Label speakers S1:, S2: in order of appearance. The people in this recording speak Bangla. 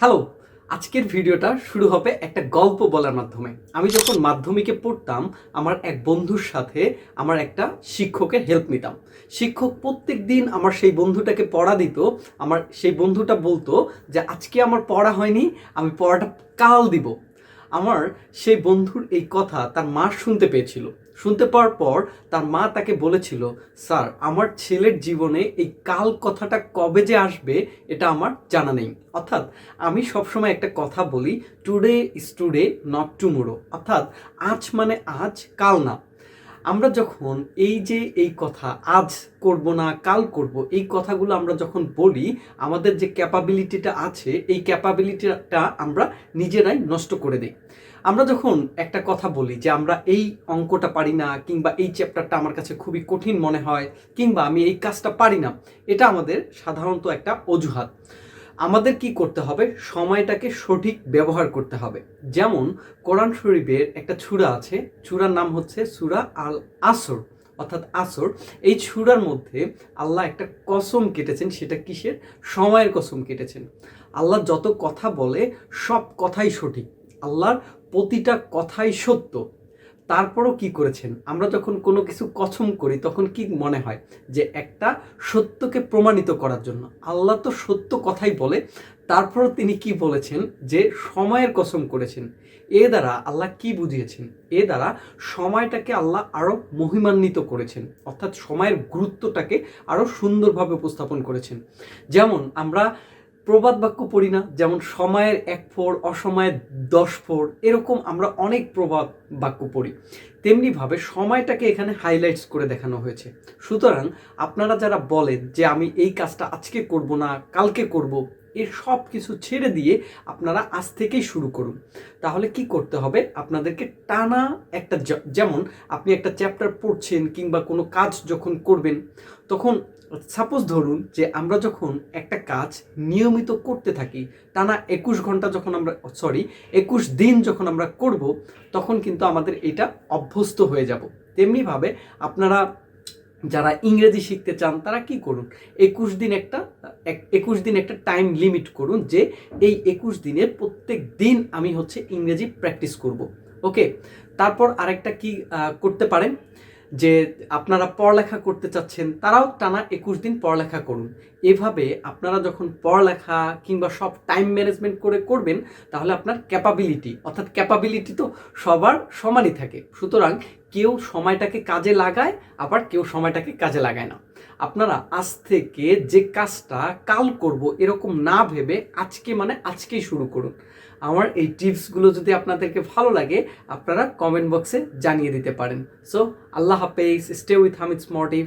S1: হ্যালো, আজকের ভিডিওটা শুরু হবে একটা গল্প বলার মাধ্যমে। আমি যখন মাধ্যমিকে পড়তাম, আমার এক বন্ধুর সাথে আমার একটা শিক্ষকের হেল্প নিতাম। শিক্ষক প্রত্যেক দিন আমার সেই বন্ধুটাকে পড়া দিত। আমার সেই বন্ধুটা বলতো যে, আজকে আমার পড়া হয়নি, আমি পড়াটা কাল দিব। আমার সেই বন্ধুর এই কথা তার মা শুনতে পেয়েছিল। শুনতে পাওয়ার পর তার মা তাকে বলেছিল, স্যার, আমার ছেলের জীবনে এই কাল কথাটা কবে যে আসবে এটা আমার জানা নেই। অর্থাৎ আমি সবসময় একটা কথা বলি today is today not tomorrow অর্থাৎ আজ মানে আজ, কাল না। আমরা যখন এই যে এই কথা, আজ করব না, কাল করব, এই কথাগুলো আমরা যখন বলি, আমাদের যে ক্যাপাবিলিটিটা আছে, এই ক্যাপাবিলিটিটা আমরা নিজেরাই নষ্ট করে দিই। আমরা যখন একটা কথা বলি যে আমরা এই অঙ্কটা পারি না, কিংবা এই চ্যাপ্টারটা আমার কাছে খুবই কঠিন মনে হয়, কিংবা আমি এই কাজটা পারি না, এটা আমাদের সাধারণত একটা অজুহাত। আমাদের কি করতে হবে? সময়টাকে সঠিক ব্যবহার করতে হবে। যেমন, কোরআন শরীফের একটা ছুরা আছে। ছুরার নাম হচ্ছে সুরা আল আসর অর্থাৎ আসর, এই ছুরার মধ্যে আল্লাহ একটা কসম কেটেছেন, সেটা কিসের? সময়ের কসম কেটেছেন। আল্লাহ যত কথা বলে, সব কথাই সঠিক। আল্লাহর প্রতিটা কথাই সত্য। তারপরও কি করেছেন? আমরা যখন কোনো কিছু কসম করি, তখন কি মনে হয়? যে একটা সত্যকে প্রমাণিত করার জন্য। আল্লাহ তো সত্য কথাই বলে। তারপরও তিনি কি বলেছেন? যে সময়ের কসম করেছেন। এ দ্বারা আল্লাহ কি বুঝিয়েছেন? এ দ্বারা সময়টাকে আল্লাহ আরও মহিমান্বিত করেছেন। অর্থাৎ সময়ের গুরুত্বটাকে আরও সুন্দরভাবে উপস্থাপন করেছেন। যেমন আমরা প্রবাদ বাক্য পড়ি না, যেমন সময়ের এক ফোর অসময়ের দশ ফোর এরকম আমরা অনেক প্রবাদ বাক্য পড়ি। তেমনিভাবে সময়টাকে এখানে হাইলাইটস করে দেখানো হয়েছে। সুতরাং আপনারা যারা বলেন যে আমি এই কাজটা আজকে করব না, কালকে করব এর সব কিছু ছেড়ে দিয়ে আপনারা আজ থেকেই শুরু করুন। তাহলে কি করতে হবে? আপনাদেরকে টানা একটা যেমন আপনি একটা চ্যাপ্টার পড়ছেন কিংবা কোনো কাজ যখন করবেন, তখন সাপোজ ধরুন যে আমরা যখন একটা কাজ নিয়মিত করতে থাকি, টানা একুশ ঘণ্টা যখন আমরা সরি একুশ দিন যখন আমরা করব, তখন কিন্তু আমাদের এটা অভ্যস্ত হয়ে যাব। তেমনিভাবে আপনারা যারা ইংরেজি শিখতে চান, তারা কি করুন? একুশ দিন একটা একুশ দিন একটা টাইম লিমিট করুন যে এই একুশ দিনের প্রত্যেক দিন আমি হচ্ছে ইংরেজি প্র্যাকটিস করব। ওকে তারপর আরেকটা কি করতে পারেন? যে আপনারা পড়ালেখা করতে চাচ্ছেন, তারাও টানা একুশ দিন পড়ালেখা করুন। এভাবে আপনারা যখন পড়ালেখা কিংবা সব টাইম ম্যানেজমেন্ট করে করবেন, তাহলে আপনার ক্যাপাবিলিটি অর্থাৎ ক্যাপাবিলিটি তো সবার সমানই থাকে। সুতরাং কেউ সময়টাকে কাজে লাগায়, আবার কেউ সময়টাকে কাজে লাগায় না। আপনারা আজ থেকে যে কাজটা কাল করব এরকম না ভেবে আজকে মানে আজকেই শুরু করুন। আমার এই টিপসগুলো যদি আপনাদেরকে ভালো লাগে, আপনারা কমেন্ট বক্সে জানিয়ে দিতে পারেন। সো আল্লাহ হাফেজ স্টে উইথ হামিদ স্মর্টিভ